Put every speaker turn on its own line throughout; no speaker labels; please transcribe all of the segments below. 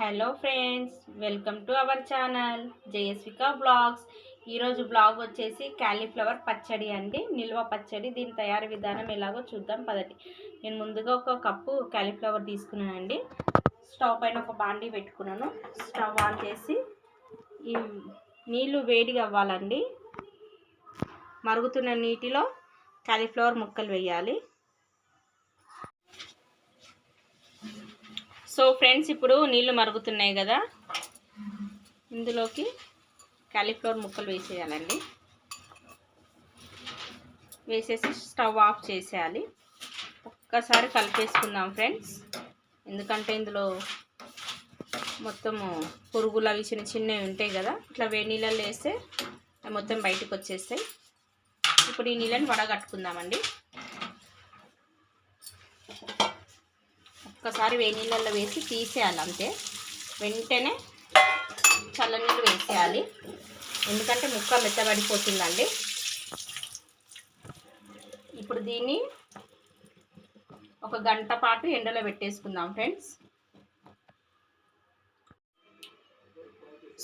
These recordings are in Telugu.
Hello friends welcome to our channel Jayasvika vlogs ఈరోజు బ్లాగ్ వచ్చేసి క్యాలీఫ్లవర్ పచ్చడి అండి. నిల్వ పచ్చడి. దీని తయారీ విధానం ఎలాగో చూద్దాం పదటి నేను ముందుగా ఒక కప్పు క్యాలీఫ్లవర్ తీసుకున్నానండి. స్టవ్ పైన ఒక బాండీ పెట్టుకున్నాను. స్టవ్ ఆన్ చేసి ఈ నీళ్ళు వేడిగా అవ్వాలండి. మరుగుతున్న నీటిలో క్యాలీఫ్లవర్ ముక్కలు వేయాలి. సో ఫ్రెండ్స్ ఇప్పుడు నీళ్ళు మరుగుతున్నాయి కదా. ఇందులోకి క్యాలీఫ్లవర్ ముక్కలు వేసేయాలండి. వేసేసి స్టవ్ ఆఫ్ చేసేయాలి. ఒక్కసారి కలిపేసుకుందాం ఫ్రెండ్స్. ఎందుకంటే ఇందులో మొత్తము పురుగులు అవి చిన్న చిన్నవి ఉంటాయి కదా. ఇట్లా వేడి నీళ్ళల్లో వేస్తే మొత్తం బయటకు వచ్చేస్తాయి. ఇప్పుడు ఈ నీళ్ళని వడగట్టుకుందామండి. ఒక్కసారి వేడి వేసి తీసేయాలి అంతే. వెంటనే చల్లనీళ్ళు వేసేయాలి. ఎందుకంటే ముక్క మెత్తబడిపోతుందండి. ఇప్పుడు దీన్ని ఒక గంట పాటు ఎండలో పెట్టేసుకుందాం ఫ్రెండ్స్.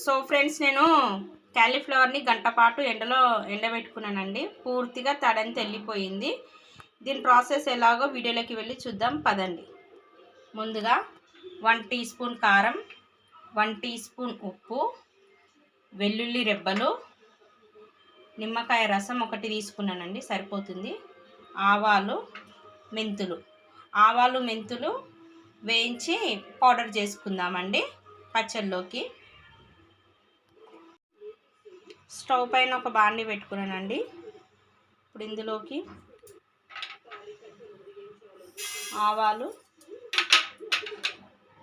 సో ఫ్రెండ్స్ నేను క్యాలీఫ్లవర్ని గంట పాటు ఎండలో ఎండబెట్టుకున్నానండి. పూర్తిగా తడంత వెళ్ళిపోయింది దీని ప్రాసెస్ ఎలాగో వీడియోలోకి వెళ్ళి చూద్దాం. పదండి. ముందుగా వన్ టీ స్పూన్ కారం వన్ టీ స్పూన్ ఉప్పు వెల్లుల్లి రెబ్బలు నిమ్మకాయ రసం ఒకటి తీసుకున్నానండి సరిపోతుంది. ఆవాలు మెంతులు. ఆవాలు మెంతులు వేయించి పౌడర్ చేసుకుందామండి పచ్చళ్ళలోకి స్టవ్ పైన ఒక బాండి పెట్టుకున్నానండి. ఇప్పుడు ఇందులోకి ఆవాలు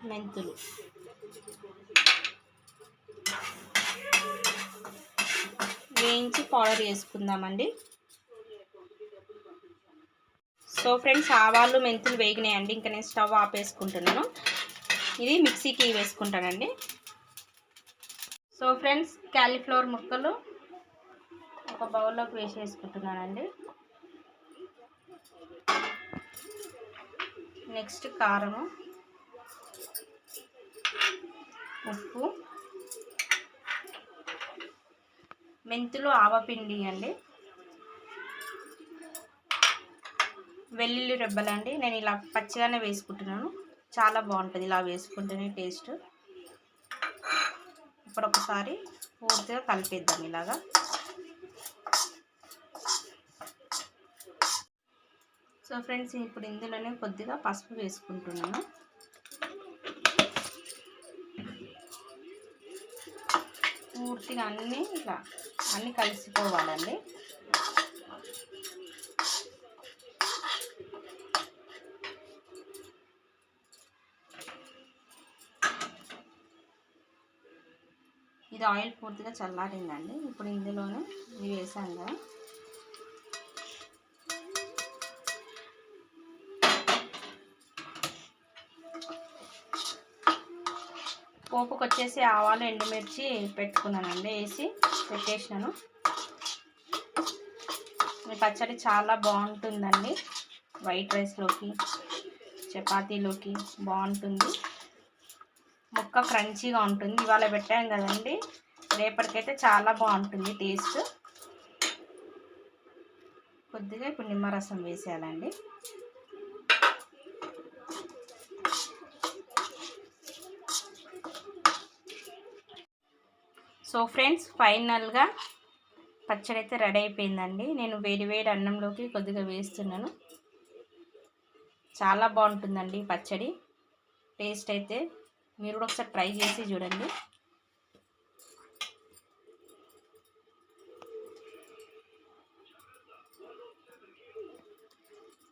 మెంతులు. వేయించి పౌడర్ చేసుకుందామండి. సో ఫ్రెండ్స్ ఆవాలు మెంతులు వేగినాయండి. ఇంకా నేను స్టవ్ ఆపేసుకుంటున్నాను. ఇది మిక్సీకి వేసుకుంటానండి. సో ఫ్రెండ్స్ క్యాలీఫ్లవర్ ముక్కలు ఒక బౌల్లోకి వేసేసుకుంటున్నానండి. నెక్స్ట్ కారము. ఉప్పు మెంతులు ఆవపిండి అండి. వెల్లుల్లి రెబ్బలండి నేను ఇలా పచ్చిగానే వేసుకుంటున్నాను. చాలా బాగుంటుంది ఇలా వేసుకుంటేనే టేస్ట్. ఇప్పుడు ఒకసారి పూర్తిగా కలిపేద్దాం ఇలాగా. సో ఫ్రెండ్స్ ఇప్పుడు ఇందులోనే కొద్దిగా పసుపు వేసుకుంటున్నాను. పూర్తిగా అన్నీ ఇట్లా అన్నీ కలిసిపోవాలండి. ఇది ఆయిల్ పూర్తిగా చల్లారిందండి. ఇప్పుడు ఇందులోనే ఇవి వేసాం కదా. పోపుకి వచ్చేసి ఆవాలు ఎండుమిర్చి పెట్టుకున్నానండి వేసి పెట్టేసినాను. మీ పచ్చడి చాలా బాగుంటుందండి. వైట్ రైస్లోకి చపాతీలోకి బాగుంటుంది. ముక్క క్రంచీగా ఉంటుంది. ఇవాళ పెట్టాం కదండి. రేపటికైతే చాలా బాగుంటుంది టేస్ట్. కొద్దిగా ఇప్పుడు నిమ్మరసం వేసేయాలండి. సో ఫ్రెండ్స్ ఫైనల్గా పచ్చడి అయితే రెడీ అయిపోయిందండి. నేను వేడి వేడి అన్నంలోకి కొద్దిగా వేస్తున్నాను. చాలా బాగుంటుందండి పచ్చడి. టేస్ట్ అయితే మీరు కూడా ఒకసారి ట్రై చేసి చూడండి.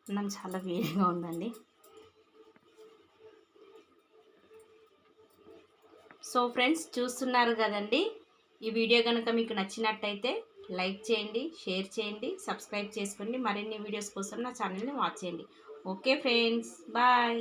అన్నం చాలా వేడిగా ఉందండి. సో ఫ్రెండ్స్ చూస్తున్నారు కదండి. ఈ వీడియో కనుక మీకు నచ్చినట్టయితే లైక్ చేయండి షేర్ చేయండి సబ్స్క్రైబ్ చేసుకోండి. మరిన్ని వీడియోస్ కోసం నా ఛానల్ని వాచ్ చేయండి. Okay friends bye.